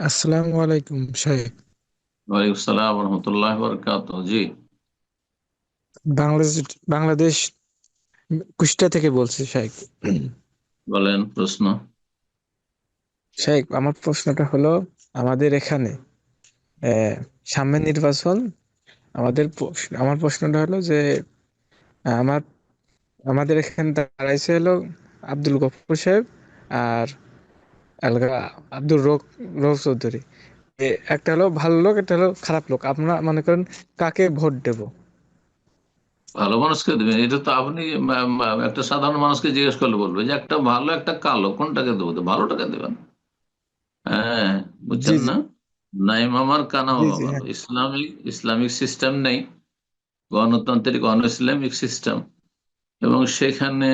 আসসালামু আলাইকুম শাহেখ ওয়ালাইকুম আসসালাম রহমতুল্লাহ বরকাত জি। বাংলাদেশ বাংলাদেশ কুষ্টিয়া থেকে বলছি শাহেখ বলেন প্রশ্ন। শাহেখ আমার প্রশ্নটা হলো আমাদের এখানে আহ, সামনের নির্বাচন আমাদের আমার প্রশ্নটা হলো যে আমার আমাদের এখানে দাঁড়াইছে হলো আব্দুল গফুর সাহেব আর আলগা আব্দুল রোক রোক চৌধুরী। একটা হলো ভালো লোক একটা হলো খারাপ লোক। আপনারা মনে করেন কাকে ভোট দেব? ভালো মানুষকে দেবেন। এটা তো আপনি একটা সাধারণ মানুষকে জিজ্ঞেস করলে বলবে যে একটা ভালো একটা কালো কোনটাকে দেবো? ভালোটাকে দেবেন। হ্যাঁ বুঝছেন না? নাইম আমার কানা ভালো হ্যাঁ। ইসলামিক ইসলামিক সিস্টেম নেই। গণতান্ত্রিক অন ইসলামিক সিস্টেম। এবং সেখানে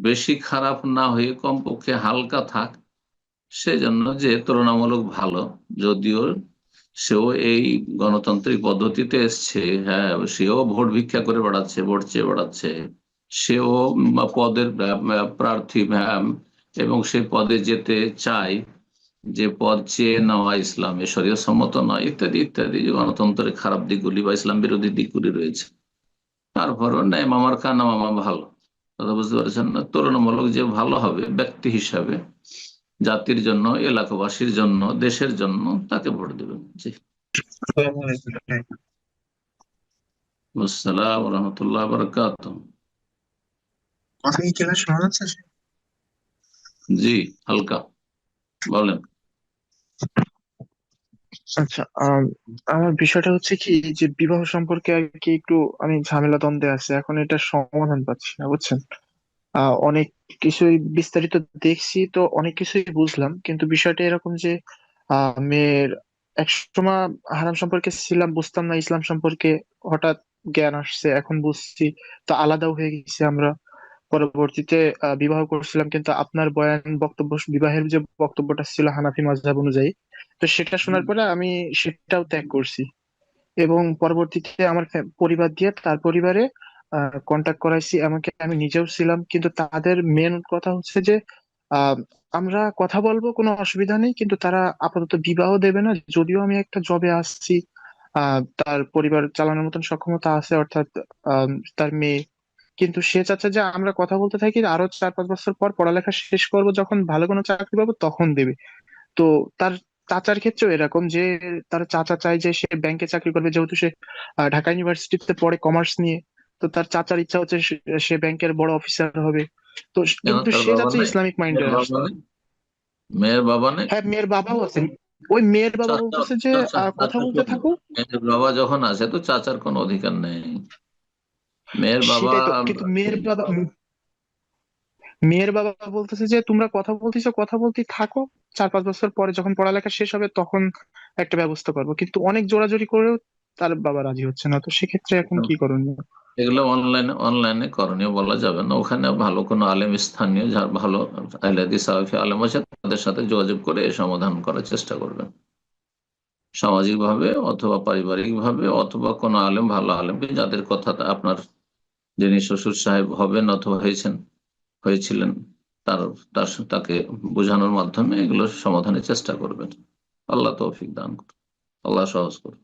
বেশি খারাপ না হয়ে কমপক্ষে হালকা থাক। সেজন্য যে তুলনামূলক ভালো, যদিও সেও এই গণতান্ত্রিক পদ্ধতিতে এসছে হ্যাঁ সেও ভোট ভিক্ষা করে বেড়াচ্ছে, ভোট চেয়ে বেড়াচ্ছে। সেও পদের প্রার্থী এবং সেই পদে যেতে চায়, যে পদ চেয়ে নেওয়া ইসলামে শরীয় সম্মত নয়, ইত্যাদি ইত্যাদি। যে গণতন্ত্রের খারাপ দিকগুলি বা ইসলাম বিরোধী দিকগুলি রয়েছে। তারপরও নেই, মামার কানা মামা ভালো। কথা বুঝতে পারছেন না? তুলনামূলক যে ভালো হবে, ব্যক্তি হিসাবে। জাতির জন্য এলাকাবাসীর জন্য দেশের জন্য তাকে ভোট দেবেন। জি। আসসালাম রহমতুল্লাহ বরকাত কথা কি ক্লিয়ার শোনা যাচ্ছে? জি হালকা। বলেন। আচ্ছা আম, আমার বিষয়টা হচ্ছে কি যে বিবাহ সম্পর্কে আর কি একটু আমি ঝামেলা দ্বন্দ্বে আছে এখন এটা সমাধান পাচ্ছি না বুঝছেন? অনেক কিছুই বিস্তারিত দেখছি তো অনেক কিছুই বুঝলাম। কিন্তু বিষয়টা এরকম যে মেয়ের একসময় হারাম সম্পর্কে ছিলাম বুঝতাম না ইসলাম সম্পর্কে হঠাৎ জ্ঞান আসছে এখন বুঝছি। তো আলাদাও হয়ে গেছি আমরা। পরবর্তীতে বিবাহ করছিলাম কিন্তু আপনার বয়ান বক্তব্য বিবাহের যে বক্তব্যটা ছিল হানাফি মাযহাব অনুযায়ী তো সেটা শোনার পরে আমি সেটাও ত্যাগ করছি। এবং পরবর্তীতে আমার পরিবার দিয়ে তার পরিবারে কন্টাক্ট করাইছি, এমনকি আমি নিজেও ছিলাম। কিন্তু তাদের মেন কথা হচ্ছে যে আমরা কথা বলব, কোনো অসুবিধা নেই, কিন্তু তারা আপাতত বিবাহ দেবে না। যদিও আমি একটা জবে আসছি তার পরিবার চালানোর মতন সক্ষমতা আছে, অর্থাৎ তার মেয়ে। কিন্তু সে চাচ্ছে যে আমরা কথা বলতে থাকি আরও চার পাঁচ বছর পর পড়ালেখা শেষ করব, যখন ভালো কোনো চাকরি পাবো, তখন দেবে। তো তার চাচার ক্ষেত্রেও এরকম যে, তার চাচা চায় যে সে ব্যাংকে চাকরি করবে, যেহেতু সে ঢাকা ইউনিভার্সিটিতে পড়ে কমার্স নিয়ে। তো তার চাচার ইচ্ছা হচ্ছে সে- ব্যাংকের বড় অফিসার হবে। তো কিন্তু সে যাচ্ছে ইসলামিক মাইন্ডের মেয়ের বাবা নেই? মেয়ের বাবা নেই? হ্যাঁ মেয়ের বাবাও আছে। ওই মেয়ের বাবা বলতেছে যে কথা বলতে থাকো মেয়ের বাবা যখন আছে তো চাচার কোনো অধিকার নেই। মেয়ের বাবা কিন্তু মেয়ের বাবা মেয়ের বাবা বলতেছে যে তোমরা কথা বলতেছো কথা বলতে থাকো। চার পাঁচ বছর পরে যখন পড়ালেখা শেষ হবে তখন একটা ব্যবস্থা করব। কিন্তু অনেক জোরাজোরি করেও তার বাবা রাজি হচ্ছে না, তো সেক্ষেত্রে এখন কি করণীয়? এগুলো অনলাইনে অনলাইনে করণীয় বলা যাবে না। ওখানে ভালো কোনো আলেম স্থানীয় যার ভালো আহলাদি সাহাফি আলেম আছে, তাদের সাথে যোগাযোগ করে সমাধান করার চেষ্টা করবেন। সামাজিক ভাবে অথবা পারিবারিক ভাবে অথবা কোনো আলেম, ভালো আলেম যাদের কথা আপনার যিনি শ্বশুর সাহেব হবেন অথবা হয়েছেন, হয়েছিলেন, তার তার, তাকে বোঝানোর মাধ্যমে এগুলো সমাধানের চেষ্টা করবেন। আল্লাহ তৌফিক দান করুন। আল্লাহ সহজ করুন।